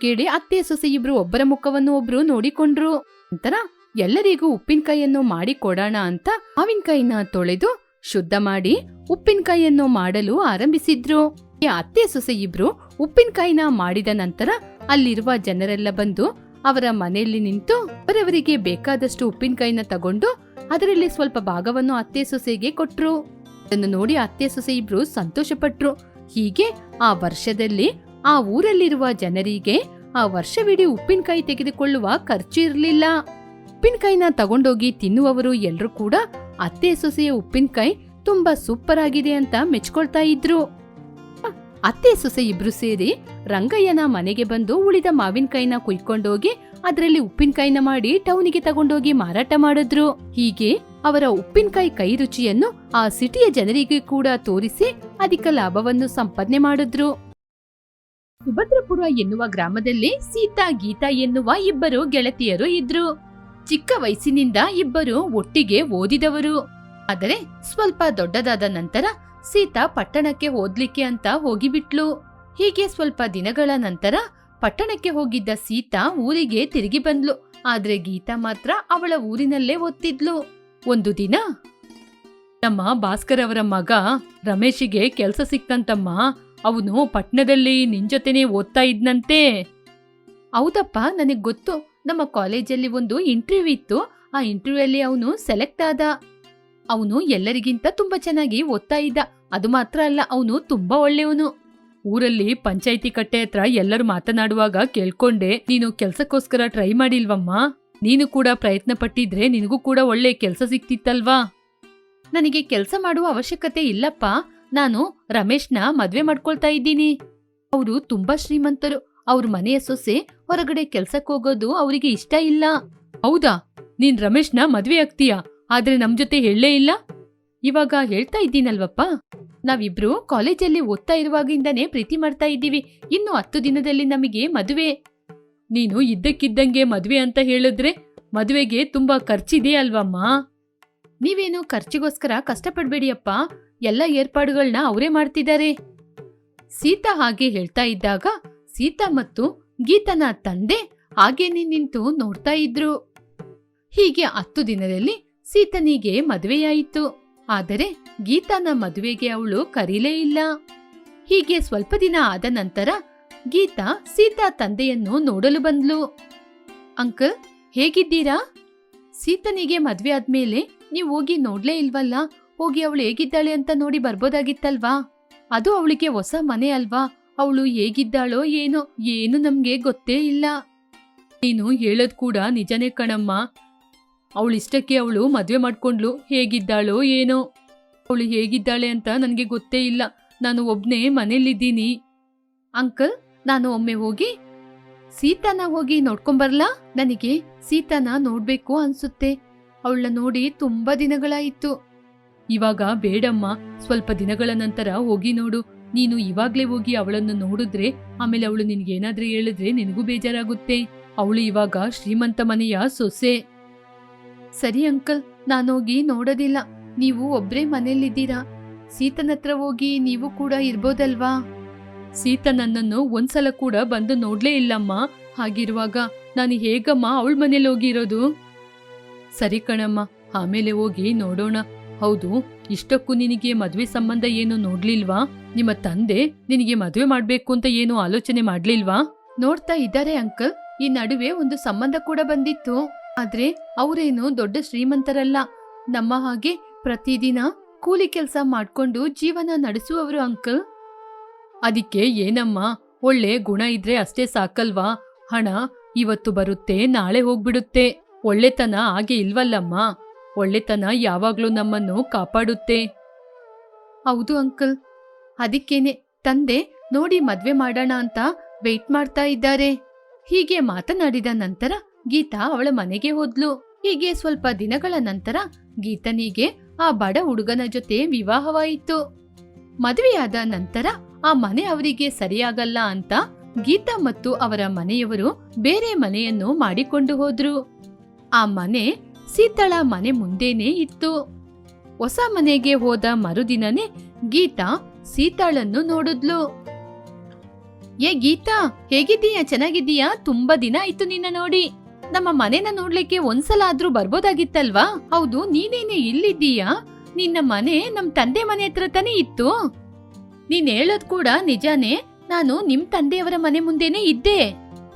ಕೇಳಿ ಅತ್ತೆ ಸೊಸೆ ಇಬ್ರು ಒಬ್ಬರ ಮುಖವನ್ನು ಒಬ್ರು ನೋಡಿಕೊಂಡ್ರು. ನಂತರ ಎಲ್ಲರಿಗೂ ಉಪ್ಪಿನಕಾಯಿಯನ್ನು ಮಾಡಿ ಕೊಡೋಣ ಅಂತ ಮಾವಿನಕಾಯಿನ ತೊಳೆದು ಶುದ್ಧ ಮಾಡಿ ಉಪ್ಪಿನಕಾಯಿಯನ್ನು ಮಾಡಲು ಆರಂಭಿಸಿದ್ರು. ಈ ಅತ್ತೆ ಸೊಸೆ ಇಬ್ರು ಉಪ್ಪಿನಕಾಯಿನ ಮಾಡಿದ ನಂತರ ಅಲ್ಲಿರುವ ಜನರೆಲ್ಲ ಬಂದು ಅವರ ಮನೆಯಲ್ಲಿ ನಿಂತು ಅವರವರಿಗೆ ಬೇಕಾದಷ್ಟು ಉಪ್ಪಿನಕಾಯಿನ ತಗೊಂಡು ಅದರಲ್ಲಿ ಸ್ವಲ್ಪ ಭಾಗವನ್ನು ಅತ್ತೆ ಸೊಸೆಗೆ ಕೊಟ್ರು. ಅದನ್ನು ನೋಡಿ ಅತ್ತೆ ಸೊಸೆ ಇಬ್ರು ಸಂತೋಷಪಟ್ರು. ಹೀಗೆ ಆ ವರ್ಷದಲ್ಲಿ ಆ ಊರಲ್ಲಿರುವ ಜನರಿಗೆ ಆ ವರ್ಷವಿಡೀ ಉಪ್ಪಿನಕಾಯಿ ತೆಗೆದುಕೊಳ್ಳುವ ಖರ್ಚು ಇರಲಿಲ್ಲ. ಉಪ್ಪಿನಕಾಯಿನ ತಗೊಂಡೋಗಿ ತಿನ್ನುವವರು ಎಲ್ರೂ ಕೂಡ ಅತ್ತೆ ಸೊಸೆಯ ಉಪ್ಪಿನಕಾಯಿ ತುಂಬಾ ಸೂಪರ್ ಆಗಿದೆ ಅಂತ ಮೆಚ್ಕೊಳ್ತಾ ಇದ್ರು. ಅತ್ತೆ ಸೊಸೆ ಇಬ್ರು ಸೇರಿ ರಂಗಯ್ಯನ ಮನೆಗೆ ಬಂದು ಉಳಿದ ಮಾವಿನಕಾಯಿನ ಕುಯ್ಕೊಂಡೋಗಿ, ಅದರಲ್ಲಿ ಉಪ್ಪಿನಕಾಯಿನ ಮಾಡಿ ಟೌನಿಗೆ ತಗೊಂಡೋಗಿ ಮಾರಾಟ ಮಾಡಿದ್ರು. ಹೀಗೆ ಅವರ ಉಪ್ಪಿನಕಾಯಿ ಕೈ ರುಚಿಯನ್ನು ಆ ಸಿಟಿಯ ಜನರಿಗೆ ಕೂಡ ತೋರಿಸಿ ಅಧಿಕ ಲಾಭವನ್ನು ಸಂಪಾದನೆ ಮಾಡಿದ್ರು. ಸುಭದ್ರಪುರ ಎನ್ನುವ ಗ್ರಾಮದಲ್ಲಿ ಸೀತಾ, ಗೀತಾ ಎನ್ನುವ ಇಬ್ಬರು ಗೆಳತಿಯರು ಇದ್ರು. ಚಿಕ್ಕ ವಯಸ್ಸಿನಿಂದ ಇಬ್ಬರು ಒಟ್ಟಿಗೆ ಓದಿದವರು. ಆದರೆ ಸ್ವಲ್ಪ ದೊಡ್ಡದಾದ ನಂತರ ಸೀತಾ ಪಟ್ಟಣಕ್ಕೆ ಓದ್ಲಿಕ್ಕೆ ಅಂತ ಹೋಗಿಬಿಟ್ಲು. ಹೀಗೆ ಸ್ವಲ್ಪ ದಿನಗಳ ನಂತರ ಪಟ್ಟಣಕ್ಕೆ ಹೋಗಿದ್ದ ಸೀತಾ ಊರಿಗೆ ತಿರುಗಿ ಬಂದ್ಲು. ಆದ್ರೆ ಗೀತಾ ಮಾತ್ರ ಅವಳ ಊರಿನಲ್ಲೇ ಓದ್ತಿದ್ಲು. ಒಂದು ದಿನ ನಮ್ಮ ಭಾಸ್ಕರ್ ಅವರ ಮಗ ರಮೇಶಿಗೆ ಕೆಲಸ ಸಿಕ್ತಂತಮ್ಮ ಅವನು ಪಟ್ಟಣದಲ್ಲಿ ನಿನ್ ಜೊತೆನೆ ಓದ್ತಾ ಇದ್ನಂತೆ. ಹೌದಪ್ಪ, ನನಗ್ ಗೊತ್ತು. ನಮ್ಮ ಕಾಲೇಜಲ್ಲಿ ಒಂದು ಇಂಟರ್ವ್ಯೂ ಇತ್ತು. ಆ ಇಂಟರ್ವ್ಯೂ ಅಲ್ಲಿ ಅವನು ಸೆಲೆಕ್ಟ್ ಆದ. ಅವನು ಎಲ್ಲರಿಗಿಂತ ತುಂಬಾ ಚೆನ್ನಾಗಿ ಓದ್ತಾ ಇದ್ದ. ಅದು ಮಾತ್ರ ಅಲ್ಲ, ಅವನು ತುಂಬಾ ಒಳ್ಳೆಯವನು. ಊರಲ್ಲಿ ಪಂಚಾಯಿತಿ ಕಟ್ಟೆ ಹತ್ರ ಎಲ್ಲರೂ ಮಾತನಾಡುವಾಗ ಕೇಳ್ಕೊಂಡೆ, ನೀನು ಕೆಲ್ಸಕ್ಕೋಸ್ಕರ ಟ್ರೈ ಮಾಡಿಲ್ವಮ್ಮ? ನೀನು ಕೂಡ ಪ್ರಯತ್ನ ಪಟ್ಟಿದ್ರೆ ನಿನಗೂ ಕೂಡ ಒಳ್ಳೆ ಕೆಲಸ ಸಿಕ್ತಿತ್ತಲ್ವಾ? ನನಗೆ ಕೆಲಸ ಮಾಡುವ ಅವಶ್ಯಕತೆ ಇಲ್ಲಪ್ಪ. ನಾನು ರಮೇಶ್ನ ಮದ್ವೆ ಮಾಡ್ಕೊಳ್ತಾ ಇದ್ದೀನಿ. ಅವರು ತುಂಬಾ ಶ್ರೀಮಂತರು. ಅವ್ರ ಮನೆಯ ಸೊಸೆ ಹೊರಗಡೆ ಕೆಲ್ಸಕ್ಕೆ ಹೋಗೋದು ಅವರಿಗೆ ಇಷ್ಟ ಇಲ್ಲ. ಹೌದಾ? ನೀನ್ ರಮೇಶ್ನ ಮದ್ವೆ ಆಗ್ತೀಯಾ? ಆದ್ರೆ ನಮ್ ಜೊತೆ ಹೇಳಲೇ ಇಲ್ಲ. ಇವಾಗ ಹೇಳ್ತಾ ಇದ್ದೀನಲ್ವಪ್ಪ? ನಾವಿಬ್ರು ಕಾಲೇಜಲ್ಲಿ ಓದ್ತಾ ಇರುವಾಗಿಂದನೇ ಪ್ರೀತಿ ಮಾಡ್ತಾ ಇದ್ದೀವಿ. ಇನ್ನು ಹತ್ತು ದಿನದಲ್ಲಿ ನಮಗೆ ಮದುವೆ. ನೀನು ಇದ್ದಕ್ಕಿದ್ದಂಗೆ ಮದುವೆ ಅಂತ ಹೇಳಿದ್ರೆ ಮದುವೆಗೆ ತುಂಬಾ ಖರ್ಚಿದೆ ಅಲ್ವಮ್ಮ? ನೀವೇನು ಖರ್ಚಿಗೋಸ್ಕರ ಕಷ್ಟಪಡ್ಬೇಡಿಯಪ್ಪ. ಎಲ್ಲ ಏರ್ಪಾಡುಗಳನ್ನ ಅವರೇ ಮಾಡ್ತಿದ್ದಾರೆ. ಸೀತಾ ಹಾಗೆ ಹೇಳ್ತಾ ಇದ್ದಾಗ ಸೀತಾ ಮತ್ತು ಗೀತನ ತಂದೆ ಹಾಗೇನೆ ನಿಂತು ನೋಡ್ತಾ ಇದ್ರು. ಹೀಗೆ ಹತ್ತು ದಿನದಲ್ಲಿ ಸೀತನಿಗೆ ಮದುವೆಯಾಯಿತು. ಆದರೆ ಗೀತಾನ ಮದುವೆಗೆ ಅವಳು ಕರೀಲೇ ಇಲ್ಲ. ಹೀಗೆ ಸ್ವಲ್ಪ ದಿನ ಆದ ನಂತರ ಗೀತಾ ಸೀತಾ ತಂದೆಯನ್ನು ನೋಡಲು ಬಂದ್ಲು. ಅಂಕಲ್, ಹೇಗಿದ್ದೀರಾ? ಸೀತನಿಗೆ ಮದ್ವೆ ಆದ್ಮೇಲೆ ನೀವು ಹೋಗಿ ನೋಡ್ಲೇ ಇಲ್ವಲ್ಲ? ಹೋಗಿ ಅವಳು ಹೇಗಿದ್ದಾಳೆ ಅಂತ ನೋಡಿ ಬರ್ಬೋದಾಗಿತ್ತಲ್ವಾ? ಅದು ಅವಳಿಗೆ ಹೊಸ ಮನೆ ಅಲ್ವಾ? ಅವಳು ಹೇಗಿದ್ದಾಳೋ ಏನೋ, ಏನು ನಮ್ಗೆ ಗೊತ್ತೇ ಇಲ್ಲ. ನೀನು ಹೇಳೋದ್ ಕೂಡ ನಿಜನೇ ಕಣಮ್ಮ. ಅವಳಿಷ್ಟಕ್ಕೆ ಅವಳು ಮದುವೆ ಮಾಡ್ಕೊಂಡ್ಲು. ಹೇಗಿದ್ದಾಳೋ ಏನೋ. ಅವಳು ಹೇಗಿದ್ದಾಳೆ ಅಂತ ನನಗೆ ಗೊತ್ತೇ ಇಲ್ಲ. ನಾನು ಒಬ್ನೇ ಮನೇಲಿದ್ದೀನಿ ಅಂಕಲ್, ನಾನು ಒಮ್ಮೆ ಹೋಗಿ ಸೀತಾನ ಹೋಗಿ ನೋಡ್ಕೊಂಬರ್ಲಾ? ನನಗೆ ಸೀತಾನ ನೋಡ್ಬೇಕು ಅನ್ಸುತ್ತೆ. ಅವಳನ್ನ ನೋಡಿ ತುಂಬಾ ದಿನಗಳಾಯಿತು. ಇವಾಗ ಬೇಡಮ್ಮ, ಸ್ವಲ್ಪ ದಿನಗಳ ನಂತರ ಹೋಗಿ ನೋಡು. ನೀನು ಇವಾಗ್ಲೇ ಹೋಗಿ ಅವಳನ್ನು ನೋಡಿದ್ರೆ, ಆಮೇಲೆ ಅವಳು ನಿನ್ಗೇನಾದ್ರೂ ಹೇಳಿದ್ರೆ ನಿನಗೂ ಬೇಜಾರಾಗುತ್ತೆ. ಅವಳು ಇವಾಗ ಶ್ರೀಮಂತ ಮನೆಯ ಸೊಸೆ. ಸರಿ ಅಂಕಲ್, ನಾನೋಗಿ ನೋಡೋದಿಲ್ಲ. ನೀವು ಒಬ್ರೇ ಮನೇಲಿದ್ದೀರಾ ಸೀತನ ಹತ್ರ ಹೋಗಿ ನೀವು ಕೂಡ ಇರ್ಬೋದಲ್ವಾ? ಸೀತ ನನ್ನನ್ನು ಒಂದ್ಸಲ ಕೂಡ ಬಂದು ನೋಡ್ಲೇ ಇಲ್ಲಮ್ಮ. ಹಾಗಿರುವಾಗ ನಾನು ಹೇಗಮ್ಮ ಅವಳ ಮನೇಲಿ ಹೋಗಿರೋದು? ಸರಿ ಕಣಮ್ಮ, ಆಮೇಲೆ ಹೋಗಿ ನೋಡೋಣ. ಹೌದು, ಇಷ್ಟಕ್ಕೂ ನಿನಗೆ ಮದುವೆ ಸಂಬಂಧ ಏನು ನೋಡ್ಲಿಲ್ವಾ? ನಿಮ್ಮ ತಂದೆ ನಿನಗೆ ಮದುವೆ ಮಾಡ್ಬೇಕು ಅಂತ ಏನು ಆಲೋಚನೆ ಮಾಡ್ಲಿಲ್ವಾ? ನೋಡ್ತಾ ಇದ್ದಾರೆ ಅಂಕಲ್, ಈ ನಡುವೆ ಒಂದು ಸಂಬಂಧ ಕೂಡ ಬಂದಿತ್ತು. ಆದ್ರೆ ಅವರೇನು ದೊಡ್ಡ ಶ್ರೀಮಂತರಲ್ಲ. ನಮ್ಮ ಹಾಗೆ ಪ್ರತಿದಿನ ಕೂಲಿ ಕೆಲಸ ಮಾಡ್ಕೊಂಡು ಜೀವನ ನಡೆಸುವವರು ಅಂಕಲ್. ಅದಕ್ಕೆ ಏನಮ್ಮ, ಒಳ್ಳೆ ಗುಣ ಇದ್ರೆ ಅಷ್ಟೇ ಸಾಕಲ್ವಾ? ಹಣ ಇವತ್ತು ಬರುತ್ತೆ, ನಾಳೆ ಹೋಗ್ಬಿಡುತ್ತೆ. ಒಳ್ಳೆತನ ಹಾಗೆ ಇಲ್ವಲ್ಲಮ್ಮ? ಒಳ್ಳೆತನ ಯಾವಾಗ್ಲೂ ನಮ್ಮನ್ನು ಕಾಪಾಡುತ್ತೆ. ಹೌದು ಅಂಕಲ್. ಅದಕ್ಕೇನೆ ತಂದೆ ನೋಡಿ ಮದ್ವೆ ಮಾಡೋಣ ಅಂತ ವೆಯ್ಟ್ ಮಾಡ್ತಾ ಇದ್ದಾರೆ. ಹೀಗೆ ಮಾತನಾಡಿದ ನಂತರ ಗೀತಾ ಅವಳ ಮನೆಗೆ ಹೋದ್ಲು. ಹೀಗೆ ಸ್ವಲ್ಪ ದಿನಗಳ ನಂತರ ಗೀತನಿಗೆ ಆ ಬಡ ಹುಡುಗನ ಜೊತೆ ವಿವಾಹವಾಯಿತು. ಮದುವೆಯಾದ ನಂತರ ಆ ಮನೆ ಅವರಿಗೆ ಸರಿಯಾಗಲ್ಲ ಅಂತ ಗೀತಾ ಮತ್ತು ಅವರ ಮನೆಯವರು ಬೇರೆ ಮನೆಯನ್ನು ಮಾಡಿಕೊಂಡು ಹೋದ್ರು. ಆ ಮನೆ ಸೀತಳ ಮನೆ ಮುಂದೇನೆ ಇತ್ತು. ಹೊಸ ಮನೆಗೆ ಹೋದ ಮರುದಿನನೇ ಗೀತಾ ಸೀತಾಳನ್ನು ನೋಡಿದ್ಲು. ಏ ಗೀತಾ, ಹೇಗಿದ್ದೀಯಾ? ಚೆನ್ನಾಗಿದ್ದೀಯಾ? ತುಂಬಾ ದಿನ ಆಯ್ತು ನಿನ್ನ ನೋಡಿ. ನಮ್ಮ ಮನೆನ ನೋಡ್ಲಿಕ್ಕೆ ಒಂದ್ಸಲ ಆದ್ರೂ ಬರ್ಬೋದಾಗಿತ್ತಲ್ವಾ? ಹೌದು, ನೀನೇನೆ ಇಲ್ಲಿದ್ದೀಯಾ? ನಿನ್ನ ಮನೆ ನಮ್ ತಂದೆ ಮನೆ ಹತ್ರ ತಾನೇ ಇತ್ತು. ನೀನ್ ಹೇಳೋದ್ ಕೂಡ ನಿಜಾನೇ. ನಾನು ನಿಮ್ ತಂದೆಯವರ ಮನೆ ಮುಂದೆನೆ ಇದ್ದೆ.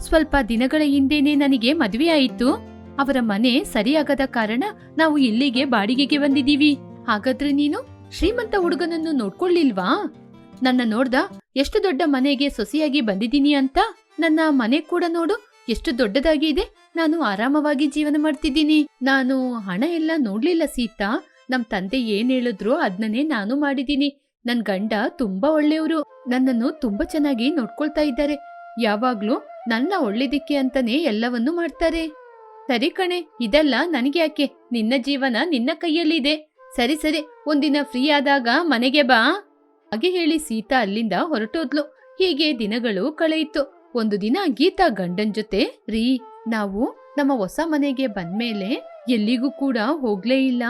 ಸ್ವಲ್ಪ ದಿನಗಳ ಹಿಂದೆನೆ ನನಗೆ ಮದ್ವೆ ಆಯಿತು. ಅವರ ಮನೆ ಸರಿಯಾಗದ ಕಾರಣ ನಾವು ಇಲ್ಲಿಗೆ ಬಾಡಿಗೆಗೆ ಬಂದಿದೀವಿ ಹಾಗಾದ್ರೆ ನೀನು ಶ್ರೀಮಂತ ಹುಡುಗನನ್ನು ನೋಡ್ಕೊಳ್ಳಿಲ್ವಾ? ನನ್ನ ನೋಡ್ದ ಎಷ್ಟು ದೊಡ್ಡ ಮನೆಗೆ ಸೊಸೆಯಾಗಿ ಬಂದಿದ್ದೀನಿ ಅಂತ ನನ್ನ ಮನೆ ಕೂಡ ನೋಡು, ಎಷ್ಟು ದೊಡ್ಡದಾಗಿ ಇದೆ. ನಾನು ಆರಾಮವಾಗಿ ಜೀವನ ಮಾಡ್ತಿದ್ದೀನಿ. ನಾನು ಹಣ ಎಲ್ಲ ನೋಡ್ಲಿಲ್ಲ ಸೀತಾ. ನಮ್ ತಂದೆ ಏನ್ ಹೇಳಿದ್ರು ಅದ್ನೇ ನಾನು ಮಾಡಿದೀನಿ ನನ್ ಗಂಡ ತುಂಬಾ ಒಳ್ಳೆಯವರು. ನನ್ನನ್ನು ತುಂಬಾ ಚೆನ್ನಾಗಿ ನೋಡ್ಕೊಳ್ತಾ ಇದ್ದಾರೆ. ಯಾವಾಗ್ಲೂ ನನ್ನ ಒಳ್ಳೇದಿಕ್ಕೆ ಅಂತಾನೆ ಎಲ್ಲವನ್ನೂ ಮಾಡ್ತಾರೆ. ಸರಿ ಕಣೆ, ಇದೆಲ್ಲ ನನಗೆ ಯಾಕೆ? ನಿನ್ನ ಜೀವನ ನಿನ್ನ ಕೈಯಲ್ಲಿದೆ. ಸರಿ ಸರಿ, ಒಂದಿನ ಫ್ರೀ ಆದಾಗ ಮನೆಗೆ ಬಾ. ಹಾಗೆ ಹೇಳಿ ಸೀತಾ ಅಲ್ಲಿಂದ ಹೊರಟೋದ್ಲು. ಹೀಗೆ ದಿನಗಳು ಕಳೆಯಿತು. ಒಂದು ದಿನ ಗೀತಾ ಗಂಡನ್ ಜೊತೆ ರೀ ನಾವು ನಮ್ಮ ಹೊಸ ಮನೆಗೆ ಬಂದ್ಮೇಲೆ ಎಲ್ಲಿಗೂ ಕೂಡ ಹೋಗ್ಲೇ ಇಲ್ಲ.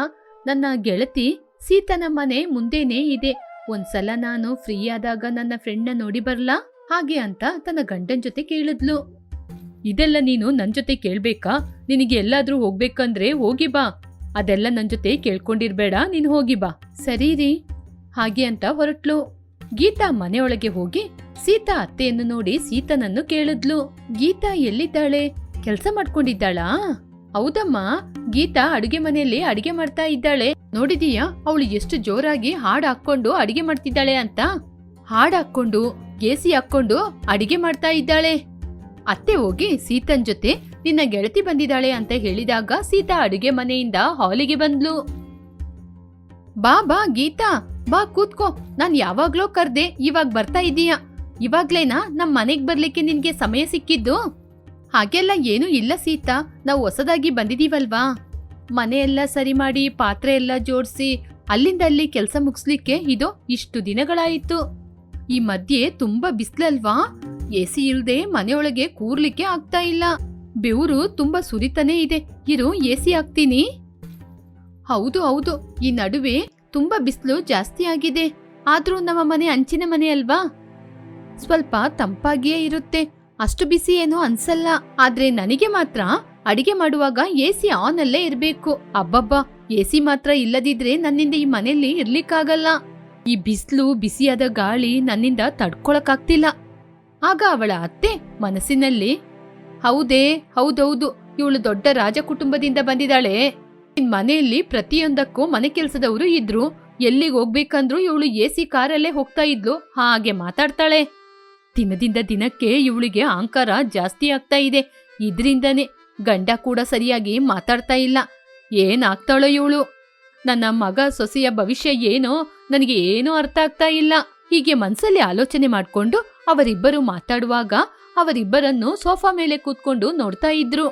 ನನ್ನ ಗೆಳತಿ ಸೀತನ ಮನೆ ಮುಂದೆನೇ ಇದೆ. ಒಂದ್ಸಲ ನಾನು ಫ್ರೀ ಆದಾಗ ನನ್ನ ಫ್ರೆಂಡ್ನ ನೋಡಿ ಬರ್ಲಾ? ಹಾಗೆ ಅಂತ ತನ್ನ ಗಂಡನ ಜೊತೆ ಕೇಳಿದ್ಲು. ಇದೆಲ್ಲ ನೀನು ನನ್ನ ಜೊತೆ ಕೇಳ್ಬೇಕಾ? ನಿನಗೆ ಎಲ್ಲಾದ್ರೂ ಹೋಗ್ಬೇಕಂದ್ರೆ ಹೋಗಿ ಬಾ. ಅದೆಲ್ಲ ನನ್ನ ಜೊತೆ ಕೇಳ್ಕೊಂಡಿರ್ಬೇಡ, ನೀನು ಹೋಗಿ ಬಾ. ಸರಿ ರೀ. ಹಾಗೆ ಅಂತ ಹೊರಟ್ಲು. ಗೀತಾ ಮನೆಯೊಳಗೆ ಹೋಗಿ ಸೀತಾ ಅತ್ತೆಯನ್ನು ನೋಡಿ ಸೀತನನ್ನು ಕೇಳಿದ್ಲು. ಗೀತಾ ಎಲ್ಲಿದ್ದಾಳೆ? ಕೆಲ್ಸ ಮಾಡ್ಕೊಂಡಿದ್ದಾಳಾ? ಹೌದಮ್ಮ. ಗೀತಾ ಅಡುಗೆ ಮನೆಯಲ್ಲಿ ಅಡುಗೆ ಮಾಡ್ತಾ ಇದ್ದಾಳೆ. ನೋಡಿದೀಯಾ? ಅವಳು ಎಷ್ಟು ಜೋರಾಗಿ ಹಾಡ್ ಹಾಕೊಂಡು ಅಡಿಗೆ ಮಾಡ್ತಿದ್ದಾಳೆ ಅಂತ. ಹಾಡ್ ಹಾಕೊಂಡು ಗೇಸಿ ಹಾಕೊಂಡು ಅಡಿಗೆ ಮಾಡ್ತಾ ಇದ್ದಾಳೆ. ಅತ್ತೆ ಹೋಗಿ ಸೀತನ್ ಜೊತೆ ನಿನ್ನ ಗೆಳತಿ ಬಂದಿದ್ದಾಳೆ ಅಂತ ಹೇಳಿದಾಗ ಸೀತಾ ಅಡುಗೆ ಮನೆಯಿಂದ ಹಾಲಿಗೆ ಬಂದ್ಲು. ಬಾ ಬಾ, ಗೀತಾ. ಬಾ, ಕೂತ್ಕೋ. ನಾನ್ ಯಾವಾಗ್ಲೋ ಕರ್ದೆ, ಇವಾಗ ಬರ್ತಾ ಇದೀಯಾ? ಇವಾಗ್ಲೇನಾ ನಮ್ ಮನೆಗ್ ಬರ್ಲಿಕ್ಕೆ ನಿನ್ಗೆ ಸಮಯ ಸಿಕ್ಕಿದ್ದು? ಹಾಗೆಲ್ಲ ಏನೂ ಇಲ್ಲ ಸೀತಾ. ನಾವು ಹೊಸದಾಗಿ ಬಂದಿದೀವಲ್ವಾ? ಮನೆಯೆಲ್ಲ ಸರಿ ಮಾಡಿ, ಪಾತ್ರೆ ಎಲ್ಲ ಜೋಡಿಸಿ, ಅಲ್ಲಿಂದ ಅಲ್ಲಿ ಕೆಲಸ ಮುಗಿಸ್ಲಿಕ್ಕೆ ಇದು ಇಷ್ಟು ದಿನಗಳಾಯಿತು. ಈ ಮಧ್ಯೆ ತುಂಬಾ ಬಿಸ್ಲಲ್ವಾ? ಎಸಿ ಇಲ್ದೆ ಮನೆಯೊಳಗೆ ಕೂರ್ಲಿಕ್ಕೆ ಆಗ್ತಾ ಇಲ್ಲ. ಬೆವರು ತುಂಬಾ ಸುರಿತಾನೇ ಇದೆ. ಇರು, ಎಸಿ ಹಾಕ್ತೀನಿ. ಹೌದು ಹೌದು. ಈ ನಡುವೆ ತುಂಬಾ ಬಿಸಿಲು ಜಾಸ್ತಿ ಆಗಿದೆ. ಆದ್ರೂ ನಮ್ಮ ಮನೆ ಅಂಚಿನ ಮನೆ ಅಲ್ವಾ? ಸ್ವಲ್ಪ ತಂಪಾಗಿಯೇ ಇರುತ್ತೆ. ಅಷ್ಟು ಬಿಸಿ ಏನೋ ಅನ್ಸಲ್ಲ. ಆದ್ರೆ ನನಗೆ ಮಾತ್ರ ಅಡಿಗೆ ಮಾಡುವಾಗ ಎಸಿ ಆನ್ ಅಲ್ಲೇ ಇರ್ಬೇಕು. ಅಬ್ಬಬ್ಬಾ ಎಸಿ ಮಾತ್ರ ಇಲ್ಲದಿದ್ರೆ ನನ್ನಿಂದ ಈ ಮನೆಯಲ್ಲಿ ಇರ್ಲಿಕ್ಕಾಗಲ್ಲ. ಈ ಬಿಸಿಲು, ಬಿಸಿಯಾದ ಗಾಳಿ ನನ್ನಿಂದ ತಡ್ಕೊಳಕ್ಕಾಗ್ತಿಲ್ಲ. ಆಗ ಅವಳ ಅತ್ತೆ ಮನಸ್ಸಿನಲ್ಲಿ, ಹೌದೇ, ಹೌದೌದು, ಇವಳು ದೊಡ್ಡ ರಾಜ ಕುಟುಂಬದಿಂದ ಬಂದಿದ್ದಾಳೆ. ಮನೆಯಲ್ಲಿ ಪ್ರತಿಯೊಂದಕ್ಕೂ ಮನೆ ಕೆಲಸದವರು ಇದ್ರು. ಎಲ್ಲಿಗೆ ಹೋಗ್ಬೇಕಂದ್ರೂ ಇವಳು ಎಸಿ ಕಾರಲ್ಲೇ ಹೋಗ್ತಾ ಇದ್ಲು. ಹಾಗೆ ಮಾತಾಡ್ತಾಳೆ. ದಿನದಿಂದ ದಿನಕ್ಕೆ ಇವಳಿಗೆ ಅಹಂಕಾರ ಜಾಸ್ತಿ ಆಗ್ತಾ ಇದೆ. ಇದ್ರಿಂದನೇ ಗಂಡ ಕೂಡ ಸರಿಯಾಗಿ ಮಾತಾಡ್ತಾ ಇಲ್ಲ. ಏನಾಗ್ತಾಳೋ ಇವಳು? ನನ್ನ ಮಗ ಸೊಸೆಯ ಭವಿಷ್ಯ ಏನೋ ನನಗೆ ಏನೂ ಅರ್ಥ ಆಗ್ತಾ ಇಲ್ಲ. ಹೀಗೆ ಮನ್ಸಲ್ಲಿ ಆಲೋಚನೆ ಮಾಡ್ಕೊಂಡು ಅವರಿಬ್ಬರು ಮಾತಾಡುವಾಗ ಅವರಿಬ್ಬರನ್ನು ಸೋಫಾ ಮೇಲೆ ಕೂತ್ಕೊಂಡು ನೋಡ್ತಾ ಇದ್ರು.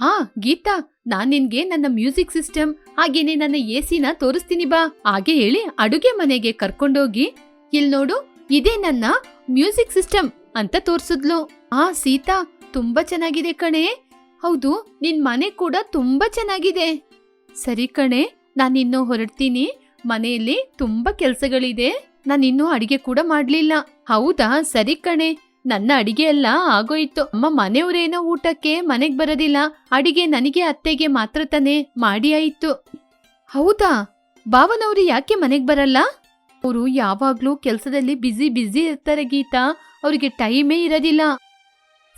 ಆ, ಗೀತಾ, ನಾನ್ ನಿನ್ಗೆ ನನ್ನ ಮ್ಯೂಸಿಕ್ ಸಿಸ್ಟಮ್, ಹಾಗೇನೆ ನನ್ನ ಎಸಿನ ತೋರಿಸ್ತೀನಿ ಬಾ. ಹಾಗೆ ಹೇಳಿ ಅಡುಗೆ ಮನೆಗೆ ಕರ್ಕೊಂಡೋಗಿ ಇಲ್ ನೋಡು ಇದೇ ನನ್ನ ಮ್ಯೂಸಿಕ್ ಸಿಸ್ಟಮ್ ಅಂತ ತೋರ್ಸಿದ್ಲು. ಆ ಸೀತಾ ತುಂಬಾ ಚೆನ್ನಾಗಿದೆ ಕಣೆ. ಹೌದು, ನಿನ್ ಮನೆ ಕೂಡ ತುಂಬಾ ಚೆನ್ನಾಗಿದೆ. ಸರಿ ಕಣೆ, ನಾನಿನ್ನು ಹೊರಡ್ತೀನಿ. ಮನೆಯಲ್ಲಿ ತುಂಬಾ ಕೆಲ್ಸಗಳಿದೆ. ನಾನಿನ್ನೂ ಅಡಿಗೆ ಕೂಡ ಮಾಡ್ಲಿಲ್ಲ. ಹೌದಾ? ಸರಿ ಕಣೆ. ನನ್ನ ಅಡಿಗೆ ಎಲ್ಲ ಆಗೋಯ್ತು. ಅಮ್ಮ ಮನೆಯವರೇನೋ ಊಟಕ್ಕೆ ಮನೆಗ್ ಬರೋದಿಲ್ಲ. ಅಡಿಗೆ ನನಗೆ ಅತ್ತೆಗೆ ಮಾತ್ರ ತಾನೇ ಮಾಡಿ ಆಯ್ತು. ಹೌದಾ? ಭಾವನವ್ರು ಯಾಕೆ ಮನೆಗ್ ಬರಲ್ಲ? ಅವರು ಯಾವಾಗ್ಲೂ ಕೆಲಸದಲ್ಲಿ ಬ್ಯುಸಿ ಬ್ಯುಸಿ ಇರ್ತಾರೆ ಗೀತಾ. ಅವ್ರಿಗೆ ಟೈಮೇ ಇರೋದಿಲ್ಲ.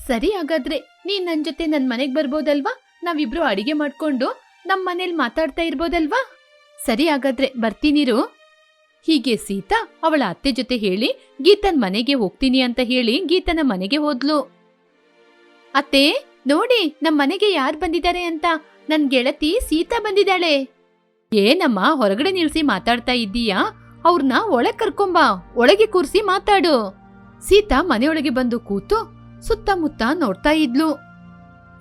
ಸರಿ ಹಾಗಾದ್ರೆ, ನೀನ್ ನನ್ ಜೊತೆ ನನ್ ಮನೆಗ್ ಬರ್ಬೋದಲ್ವಾ? ನಾವಿಬ್ರು ಅಡಿಗೆ ಮಾಡ್ಕೊಂಡು ನಮ್ ಮನೇಲಿ ಮಾತಾಡ್ತಾ ಇರ್ಬೋದಲ್ವಾ? ಸರಿ ಹಾಗಾದ್ರೆ ಬರ್ತೀನಿರು ಹೀಗೆ ಸೀತಾ ಅವಳ ಅತ್ತೆ ಜೊತೆ ಹೇಳಿ, ಗೀತನ್ ಮನೆಗೆ ಹೋಗ್ತೀನಿ ಅಂತ ಹೇಳಿ ಗೀತನ ಮನೆಗೆ ಹೋದ್ಲು. ಅತ್ತೆ, ನೋಡಿ, ನಮ್ ಮನೆಗೆ ಯಾರ್ ಬಂದಿದ್ದಾರೆ ಅಂತ? ನನ್ ಗೆಳತಿ ಸೀತಾ ಬಂದಿದ್ದಾಳೆ. ಏನಮ್ಮ, ಹೊರಗಡೆ ನಿಲ್ಸಿ ಮಾತಾಡ್ತಾ ಇದ್ದೀಯಾ? ಅವ್ರನ್ನ ಒಳಗ್ ಕರ್ಕೊಂಬಾ, ಒಳಗೆ ಕೂರ್ಸಿ ಮಾತಾಡು. ಸೀತಾ ಮನೆಯೊಳಗೆ ಬಂದು ಕೂತು ಸುತ್ತಮುತ್ತ ನೋಡ್ತಾ ಇದ್ಲು.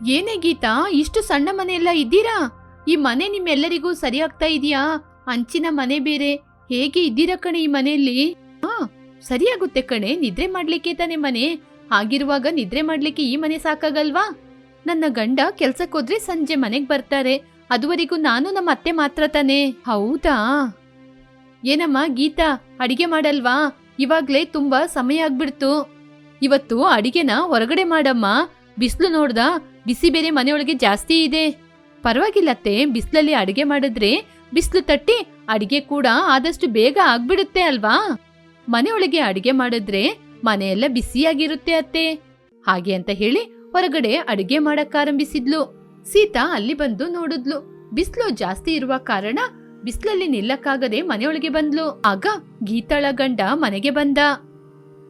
ಏನೇ ಗೀತಾ, ಇಷ್ಟು ಸಣ್ಣ ಮನೆಯೆಲ್ಲ ಇದ್ದೀರಾ? ಈ ಮನೆ ನಿಮ್ಮೆಲ್ಲರಿಗೂ ಸರಿ ಆಗ್ತಾ ಇದೆಯಾ? ಅಂಚಿನ ಮನೆ ಬೇರೆ, ಹೇಗೆ ಇದ್ದೀರಾ ಕಣೆ ಈ ಮನೆಯಲ್ಲಿ? ಹಾ, ಸರಿಯಾಗುತ್ತೆ ಕಣೆ, ನಿದ್ರೆ ಮಾಡ್ಲಿಕ್ಕೆ ತಾನೆ ಮನೆ. ಹಾಗಿರುವಾಗ ನಿದ್ರೆ ಮಾಡ್ಲಿಕ್ಕೆ ಈ ಮನೆ ಸಾಕಾಗಲ್ವಾ? ನನ್ನ ಗಂಡ ಕೆಲ್ಸಕ್ಕೋದ್ರೆ ಸಂಜೆ ಮನೆಗ್ ಬರ್ತಾರೆ. ಅದುವರೆಗೂ ನಾನು ನಮ್ಮ ಅತ್ತೆ ಮಾತ್ರ ತಾನೆ. ಹೌದಾ? ಏನಮ್ಮ ಗೀತಾ, ಅಡಿಗೆ ಮಾಡಲ್ವಾ? ಇವಾಗ್ಲೇ ತುಂಬಾ ಸಮಯ ಆಗ್ಬಿಡ್ತು. ಇವತ್ತು ಅಡಿಗೆನ ಹೊರಗಡೆ ಮಾಡಮ್ಮ. ಬಿಸ್ಲು ನೋಡ್ದ? ಬಿಸಿ ಬೇರೆ ಮನೆಯೊಳಗೆ ಜಾಸ್ತಿ ಇದೆ. ಪರವಾಗಿಲ್ಲತ್ತೆ ಬಿಸ್ಲಲ್ಲಿ ಅಡಿಗೆ ಮಾಡಿದ್ರೆ ಬಿಸ್ಲು ತಟ್ಟಿ ಅಡಿಗೆ ಕೂಡ ಆದಷ್ಟು ಬೇಗ ಆಗ್ಬಿಡುತ್ತೆ ಅಲ್ವಾ? ಮನೆಯೊಳಗೆ ಅಡಿಗೆ ಮಾಡಿದ್ರೆ ಮನೆಯೆಲ್ಲ ಬಿಸಿಯಾಗಿರುತ್ತೆ ಅತ್ತೆ. ಹಾಗೆ ಅಂತ ಹೇಳಿ ಹೊರಗಡೆ ಅಡಿಗೆ ಮಾಡಕ್ಕಾರಂಭಿಸಿದ್ಲು ಸೀತಾ ಅಲ್ಲಿ ಬಂದು ನೋಡಿದ್ಲು. ಬಿಸ್ಲು ಜಾಸ್ತಿ ಇರುವ ಕಾರಣ ಬಿಸಿಲಲ್ಲಿ ನಿಲ್ಲಕ್ಕಾಗದೆ ಮನೆಯೊಳಗೆ ಬಂದ್ಲು. ಆಗ ಗೀತಾಳ ಗಂಡ ಮನೆಗೆ ಬಂದ.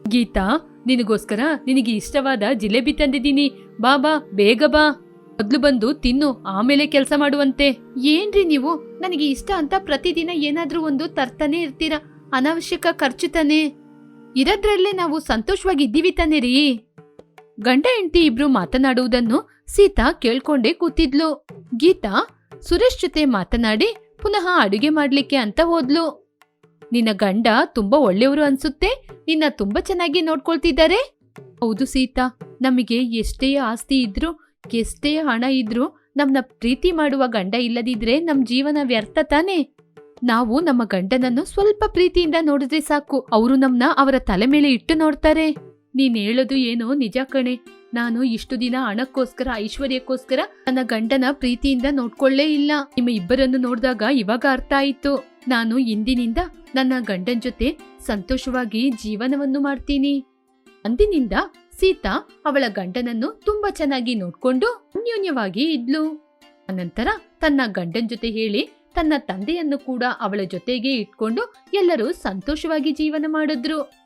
ಗೀತಾ, ನಿನಗೋಸ್ಕರ ನಿನಗೆ ಇಷ್ಟವಾದ ಜಿಲೇಬಿ ತಂದಿದ್ದೀನಿ. ಬಾ ಬಾ, ಬೇಗ ಬಾ. ಮೊದ್ಲು ಬಂದು ತಿನ್ನು, ಆಮೇಲೆ ಕೆಲಸ ಮಾಡುವಂತೆ. ಏನ್ರಿ ನೀವು? ನನಗೆ ಇಷ್ಟ ಅಂತ ಪ್ರತಿದಿನ ಏನಾದ್ರೂ ಒಂದು ತರ್ತಾನೆ ಇರ್ತೀರಾ? ಅನಾವಶ್ಯಕ ಖರ್ಚು ತಾನೆ. ಇರೋದ್ರಲ್ಲೇ ನಾವು ಸಂತೋಷವಾಗಿ ಇದ್ದೀವಿ ತಾನೆ ರೀ ಗಂಡ, ಹೆಂಡತಿ ಇಬ್ರು ಮಾತನಾಡುವುದನ್ನು ಸೀತಾ ಕೇಳ್ಕೊಂಡೇ ಕೂತಿದ್ಲು. ಗೀತಾ, ಸುರೇಶ್ ಜೊತೆ ಮಾತನಾಡಿ ಪುನಃ ಅಡುಗೆ ಮಾಡ್ಲಿಕ್ಕೆ ಅಂತ ಹೋದ್ಲು. ನಿನ್ನ ಗಂಡ ತುಂಬಾ ಒಳ್ಳೆಯವರು ಅನ್ಸುತ್ತೆ? ನಿನ್ನ ತುಂಬಾ ಚೆನ್ನಾಗಿ ನೋಡ್ಕೊಳ್ತಿದ್ದಾರೆ? ಹೌದು ಸೀತಾ, ನಮಗೆ ಎಷ್ಟೇ ಆಸ್ತಿ ಇದ್ರು, ಎಷ್ಟೇ ಹಣ ಇದ್ರು ನಮ್ಮನ್ನ ಪ್ರೀತಿ ಮಾಡುವ ಗಂಡ ಇಲ್ಲದಿದ್ರೆ ನಮ್ ಜೀವನ ವ್ಯರ್ಥ ತಾನೆ? ನಾವು ನಮ್ಮ ಗಂಡನನ್ನು ಸ್ವಲ್ಪ ಪ್ರೀತಿಯಿಂದ ನೋಡಿದ್ರೆ ಸಾಕು. ಅವರು ನಮ್ಮನ್ನ ಅವರ ತಲೆ ಮೇಲೆ ಇಟ್ಟು ನೋಡ್ತಾರೆ. ನೀನ್ ಹೇಳೋದು ಏನೋ ನಿಜ ಕಣೆ. ನಾನು ಇಷ್ಟು ದಿನ ಹಣಕ್ಕೋಸ್ಕರ, ಐಶ್ವರ್ಯಕ್ಕೋಸ್ಕರ ನನ್ನ ಗಂಡನ ಪ್ರೀತಿಯಿಂದ ನೋಡ್ಕೊಳ್ಳೇ ಇಲ್ಲ. ನಿಮ್ಮ ಇಬ್ಬರನ್ನು ನೋಡಿದಾಗ ಇವಾಗ ಅರ್ಥ ಆಯ್ತು. ನಾನು ಇಂದಿನಿಂದ ನನ್ನ ಗಂಡನ್ ಜೊತೆ ಸಂತೋಷವಾಗಿ ಜೀವನವನ್ನು ಮಾಡ್ತೀನಿ. ಅಂದಿನಿಂದ ಸೀತಾ ಅವಳ ಗಂಡನನ್ನು ತುಂಬಾ ಚೆನ್ನಾಗಿ ನೋಡ್ಕೊಂಡು ಅನ್ಯೋನ್ಯವಾಗಿ ಇದ್ಲು. ಅನಂತರ ತನ್ನ ಗಂಡನ್ ಜೊತೆ ಹೇಳಿ ತನ್ನ ತಂದೆಯನ್ನು ಕೂಡ ಅವಳ ಜೊತೆಗೆ ಇಟ್ಕೊಂಡು ಎಲ್ಲರೂ ಸಂತೋಷವಾಗಿ ಜೀವನ ಮಾಡಿದ್ರು.